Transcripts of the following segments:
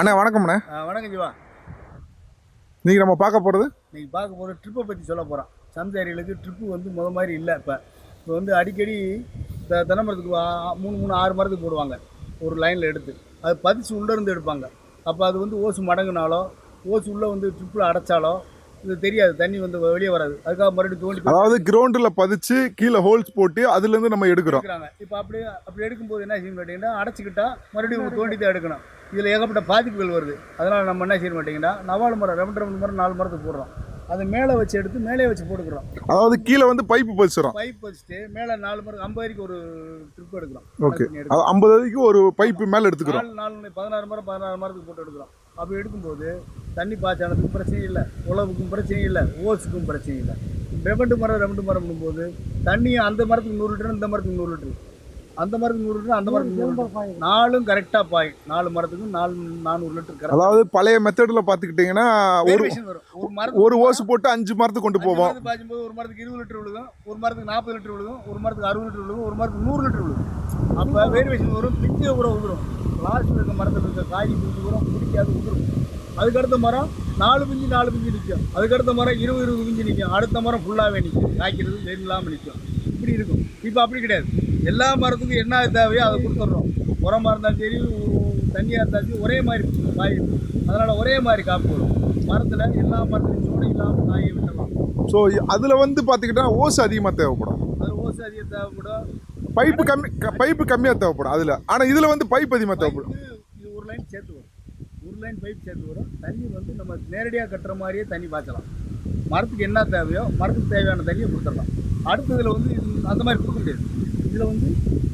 அண்ணா வணக்கம்ண்ணே வணக்கம் ஜீவா. நீங்கள் நம்ம பார்க்க போகிறது இன்னைக்கு பார்க்க போகிற ட்ரிப்பை பற்றி சொல்ல போகிறோம் சம்சாரிகளுக்கு ட்ரிப்பு வந்து முத மாதிரி இல்லை இப்போ. இப்போ வந்து அடிக்கடி த- தென்னை மரத்துக்கு மூணு மூணு ஆறு மரத்துக்கு போடுவாங்க. ஒரு லைனில் எடுத்து. அது பதிச்சு உள்ளே இருந்து எடுப்பாங்க. அப்போ அது வந்து ஓசு மடங்குனாலோ ஓசு உள்ளே வந்து ட்ரிப்பில் அடைச்சாலோ இது தெரியாது. தண்ணி வந்து வெளியே வராது. அதுக்காக மறுபடியும் தோண்டி அதாவது கிரவுண்டில் பதிச்சு கீழே ஹோல்ஸ் போட்டு அதுலேருந்து நம்ம எடுக்கிறோம். இப்போ அப்படியே அப்படி எடுக்கும்போது என்ன செய்ய மாட்டீங்கன்னா அடைச்சிக்கிட்டா மறுபடியும் தோண்டி தான் எடுக்கணும். இதில் ஏகப்பட்ட பாதிப்புகள் வருது. அதனால் நம்ம என்ன செய்ய மாட்டீங்கன்னா நவாலு மரம் ரெண்டு ரெண்டு மரம் நாலு மரத்துக்கு போடுறோம். அதை மேலே வச்சு எடுத்து மேலே வச்சு போட்டுக்கிறோம். அதாவது கீழே வந்து பைப்பு பதிச்சிடும் பைப் வச்சுட்டு மேலே நாலு மரம் ஐம்பது வரைக்கும் ஒரு ட்ரிப் எடுக்கிறோம். ஓகே. ஐம்பது வரைக்கும் ஒரு பைப்பு மேலே எடுத்துக்கிறோம். நாலு நாலு பதினாறு மரம் பதினாறு மரத்துக்கு போட்டு எடுக்கிறோம். அப்படி எடுக்கும்போது தண்ணி பாய்ச்சானதுக்கும் பிரச்சனை இல்லை. உழவுக்கும் பிரச்சனை இல்லை. ஓஸுக்கும் பிரச்சனை இல்லை. ரெண்டு மரம் ரெண்டு மரம் போது தண்ணி அந்த மரத்துக்கு நூறு லிட்டர் இந்த மரத்துக்கு நூறு லிட்டர். அந்த மரத்துக்கு நூறு லிட்டர் அந்த மரத்துக்கு நூறு லிட்டர். நாலும் கரெக்டாக பாயும் நாலு மரத்துக்கும் நாலு நானூறு லிட்டர் அதாவது பழைய மெத்தடில் பார்த்துக்கிட்டிங்கன்னா ஒரு வரும். ஒரு மரத்துக்கு ஒரு ஓசு போட்டு அஞ்சு மரத்துக்கு கொண்டு போவோம். பாய்ச்சும்போது ஒரு மரத்துக்கு இருபது லிட்டர் விழுகும். ஒரு மரத்துக்கு நாற்பது லிட்டர் விழுகும். ஒரு மரத்துக்கு அறுபது லிட்டர் விழுகும். ஒரு மரத்துக்கு நூறு லிட்டர் விழுகும். அப்போ வேரியேஷன் வரும் பிஞ்சு கூட உதிரும் லாஸ்ட்டில் இருக்க மரத்தில் இருக்க காய் பிஞ்சு கூட பிடிக்காது உதிரும் அதுக்கடுத்த மரம் நாலு பிஞ்சு நாலு பிஞ்சு நிற்கும் அதுக்கடுத்த மரம் இருபது இருபது பிஞ்சு நிற்கும் அடுத்த மரம் ஃபுல்லாகவே நிற்கும் காய்க்கிறது வெயில் இல்லாமல் நிற்கும் இப்படி இருக்கும். இப்போ அப்படி கிடையாது. எல்லா மரத்துக்கும் என்ன தேவையோ அதை கொடுத்துட்றோம். உரமாக இருந்தாலும் சரி தண்ணியாக இருந்தாலும் சரி ஒரே மாதிரி காய் அதனால் ஒரே மாதிரி காப்பு வரும் மரத்தில் எல்லா மரத்துலையும் சோடை இல்லாமல் காயை விட்டலாம். ஸோ அதில் வந்து பார்த்துக்கிட்டா ஓசு அதிகமாக தேவைப்படும். அது ஓசை அதிகம் தேவைப்படும். பைப்பு கம்மி பைப்பு கம்மியாக தேவைப்படும் அதில். ஆனால் இதில் வந்து பைப் அதிகமாக தேவைப்படும். இது ஒரு லைன் சேர்த்து வரும். ஒரு லைன் பைப் சேர்த்து வரும். தண்ணி வந்து நம்ம நேரடியாக கட்டுற மாதிரியே தண்ணி பாய்ச்சலாம். மரத்துக்கு என்ன தேவையோ மரத்துக்கு தேவையான தண்ணியை கொடுத்துடலாம். அடுத்ததில் வந்து அந்த மாதிரி கொடுக்க முடியாது. இதில் வந்து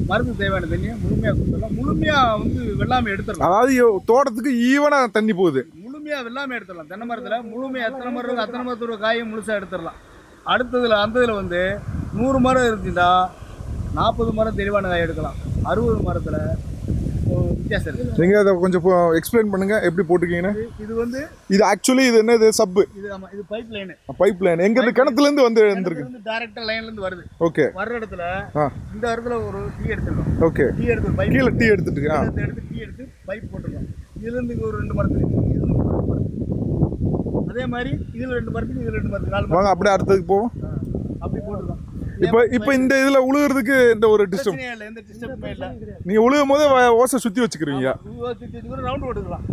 மரத்துக்கு தேவையான தண்ணியை முழுமையாக கொடுத்துடலாம். முழுமையாக வந்து வெள்ளாமை எடுத்துடலாம். அதாவது தோட்டத்துக்கு ஈவனாக தண்ணி போகுது. முழுமையாக வெள்ளாமை எடுத்துடலாம். தென்னை மரத்தில் முழுமையாக எத்தனை மரம் இருக்கோ அத்தனை மரத்தோட காயை முழுசாக எடுத்துடலாம். அடுத்ததில் அந்த இதில் வந்து நூறு மரம் இருந்துச்சுன்னா நாற்பது மரம் தெளிவான காய் எடுக்கலாம். அறுபது மரத்தில் வித்தியாசம் இருக்குது நீங்கள் அதை கொஞ்சம் எக்ஸ்பிளைன் பண்ணுங்கள் எப்படி போட்டிருக்கீங்கன்னு? இது- இது வந்து இது ஆக்சுவலி இது என்னது? சப்பு இது ஆமா இது பைப் லைனு பைப் லைன் எங்கேருந்து கிணத்துலேருந்து வந்து இருந்திருக்கு வந்து டைரக்டா லைன்ல இருந்து வருது. ஓகே வர்ற இடத்துல இந்த இடத்துல ஒரு டீ எடுத்துருக்கோம். ஓகே டீ எடுத்து பைப் கீழே டீ எடுத்துட்டு எடுத்து டீ எடுத்து பைப் போட்டுருக்கோம். இதுல இருந்து இங்க ஒரு ரெண்டு மரத்துக்கு இதுல ஒரு. அதே மாதிரி இதுல ரெண்டு மரத்துக்கு இதுல ரெண்டு மரத்துக்கு நாலு வாங்க அப்படியே அடுத்ததுக்கு போவோம். அப்படி போட்டுருக்கோம். இப்போ இப்போ இந்த இதில் உழுகிறதுக்கு இந்த ஒரு இல்லை நீங்கள் உழுகும் போதே ஓசை சுற்றி வச்சுக்கிறீங்க. ரவுண்ட் ஓட்டுக்கலாம்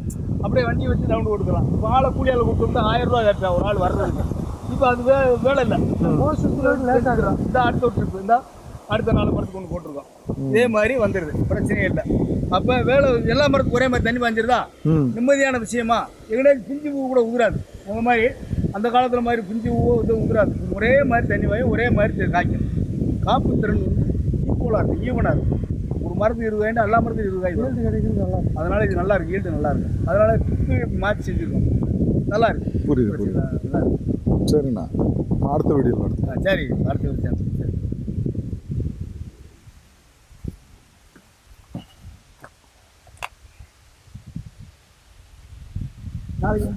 அப்படியே வண்டி வச்சு ரவுண்ட் ஓட்டுக்கலாம் இப்போ ஆளை கூலியால் கூப்பிட்டு ஆயிரம் ரூபா கேட்டா ஒரு ஆள் வர்றதுக்கு இப்போ அது வே வேலை இல்லை. இந்த அடுத்த ஒரு ட்ரிப் இந்த அடுத்த நாலு மரத்துக்கு ஒன்று போட்டிருக்கோம். இதே மாதிரி வந்துடுது பிரச்சனையே இல்லை. அப்போ வேலை எல்லா மரத்துக்கும் ஒரே மாதிரி தண்ணி பாஞ்சிருதா நிம்மதியான விஷயமா? எங்கேயாச்சும் பிஞ்சு பூ கூட உதிராது உங்க மாதிரி அந்த காலத்தில் மாதிரி பிஞ்சு பூவோ இது உதிராது ஒரே மாதிரி தண்ணி வாயும் ஒரே மாதிரி காய்க்கும். காப்பு திறன் வந்து ஈக்குவலாக இருக்கும் ஈவனாக இருக்கும். ஒரு மரத்துக்கு இருபது எல்லா மரத்துக்கும் இருபது காய் வரும். அதனால இது நல்லா இருக்கு ஈல்டு நல்லா இருக்கு அதனால ட்ரிப்பு மாற்றி செஞ்சுருக்கோம் நல்லா இருக்கு புரியுது புரியுது. நல்லா இருக்கு சரிண்ணா. அடுத்த ஆ, சரி. அடுத்த சரி. நாளைக்கு